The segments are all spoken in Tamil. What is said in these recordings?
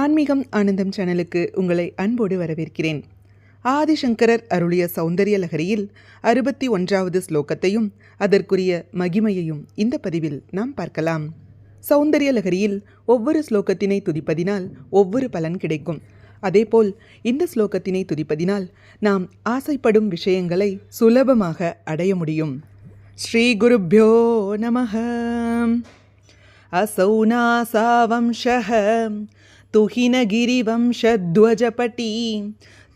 ஆன்மீகம் ஆனந்தம் சேனலுக்கு உங்களை அன்போடு வரவேற்கிறேன். ஆதிசங்கரர் அருளிய சௌந்தரிய லகரியில் அறுபத்தி ஒன்றாவது ஸ்லோகத்தையும் அதற்குரிய மகிமையையும் இந்த பதிவில் நாம் பார்க்கலாம். சௌந்தரிய லகரியில் ஒவ்வொரு ஸ்லோகத்தினை துதிப்பதினால் ஒவ்வொரு பலன் கிடைக்கும். அதேபோல் இந்த ஸ்லோகத்தினை துதிப்பதினால் நாம் ஆசைப்படும் விஷயங்களை சுலபமாக அடைய முடியும். ஸ்ரீ குருப்யோ நமகம் असौ नासावंशः तुहिनगिरिवंशध्वजपटी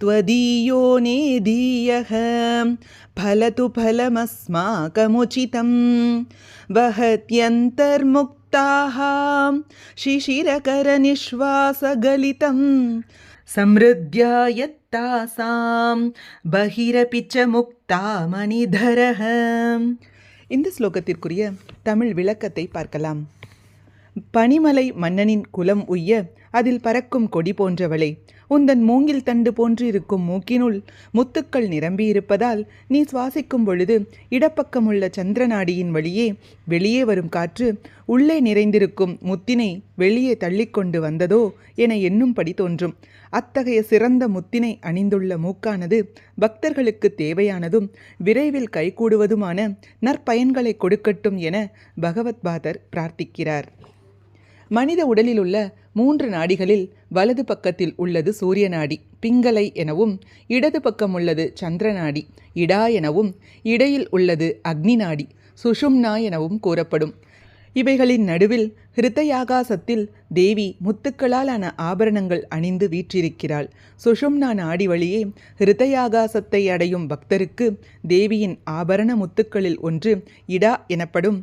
त्वदीयो नेदीयः फलतु फलमस्माकमुचितं वहत्यन्तर्मुक्ताः शिशिरकरनिश्वासगलितं समृद्ध्या यत्तासां बहिरपि च मुक्ता मणिधरः இந்த ஸ்லோகத்திற்குரிய தமிழ் விளக்கத்தை பார்க்கலாம் பனிமலை மன்னனின் குலம் உய்ய அதில் பறக்கும் கொடி போன்றவளே உந்தன் மூங்கில் தண்டு போன்று இருக்கும் மூக்கினுள் முத்துக்கள் நிரம்பியிருப்பதால் நீ சுவாசிக்கும் பொழுது இடப்பக்கமுள்ள சந்திரநாடியின் வழியே வெளியே வரும் காற்று உள்ளே நிறைந்திருக்கும் முத்தினை வெளியே தள்ளிக்கொண்டு வந்ததோ என எண்ணும்படி தோன்றும். அத்தகைய சிறந்த முத்தினை அணிந்துள்ள மூக்கானது பக்தர்களுக்கு தேவையானதும் விரைவில் கைகூடுவதுமான நற்பயன்களை கொடுக்கட்டும் என பகவத்பாதர் பிரார்த்திக்கிறார். மனித உடலில் உள்ள மூன்று நாடிகளில் வலது பக்கத்தில் உள்ளது சூரிய நாடி பிங்கலை எனவும் இடது பக்கம் உள்ளது சந்திர நாடி இடா எனவும் இடையில் உள்ளது அக்னி நாடி சுஷும்னா எனவும் கூறப்படும். இவைகளின் நடுவில் ஹிருத்தயாகாசத்தில் தேவி முத்துக்களாலான ஆபரணங்கள் அணிந்து வீற்றிருக்கிறாள். சுஷும்னா நாடி வழியே ஹிருத்தயாகாசத்தை அடையும் பக்தருக்கு தேவியின் ஆபரண முத்துக்களில் ஒன்று இடா எனப்படும்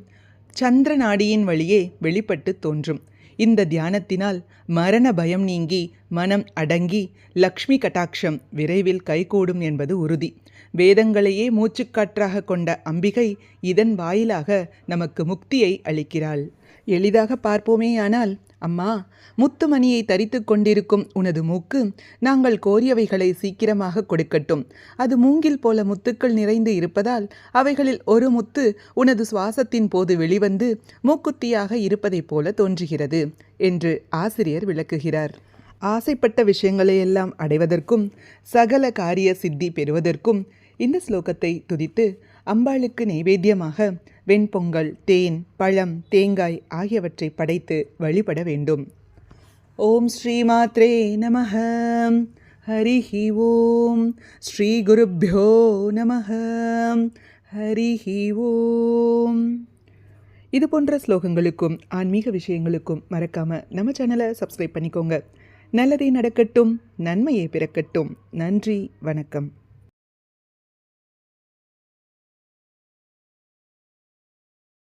சந்திர நாடியின் வழியே வெளிப்பட்டு தோன்றும். இந்த தியானத்தினால் மரண பயம் நீங்கி மனம் அடங்கி லக்ஷ்மி கட்டாட்சம் விரைவில் கைகூடும் என்பது உறுதி. வேதங்களையே மூச்சுக்காற்றாக கொண்ட அம்பிகை இதன் வாயிலாக நமக்கு முக்தியை அளிக்கிறாள். எளிதாக பார்ப்போமேயானால் அம்மா முத்துமணியை தரித்து கொண்டிருக்கும் உனது மூக்கு நாங்கள் கோரியவைகளை சீக்கிரமாக கொடுக்கட்டும். அது மூங்கில் போல முத்துக்கள் நிறைந்து இருப்பதால் அவைகளில் ஒரு முத்து உனது சுவாசத்தின் போது வெளிவந்து மூக்குத்தியாக இருப்பதைப் போல தோன்றுகிறது என்று ஆசிரியர் விளக்குகிறார். ஆசைப்பட்ட விஷயங்களையெல்லாம் அடைவதற்கும் சகல காரிய சித்தி பெறுவதற்கும் இந்த ஸ்லோகத்தை துதித்து அம்பாளுக்கு நைவேத்தியமாக வெண்பொங்கல் தேன் பழம் தேங்காய் ஆகியவற்றை படைத்து வழிபட வேண்டும். ஓம் ஸ்ரீ மாத்ரே நமः ஹரிஹி ஓம். ஸ்ரீ குருப்பியோ நமः ஹரிஹி ஓம். இது போன்ற ஸ்லோகங்களுக்கும் ஆன்மீக விஷயங்களுக்கும் மறக்காம நம்ம சேனலை சப்ஸ்கிரைப் பண்ணிக்கோங்க. நல்லதே நடக்கட்டும் நன்மையே பிறக்கட்டும். நன்றி வணக்கம்.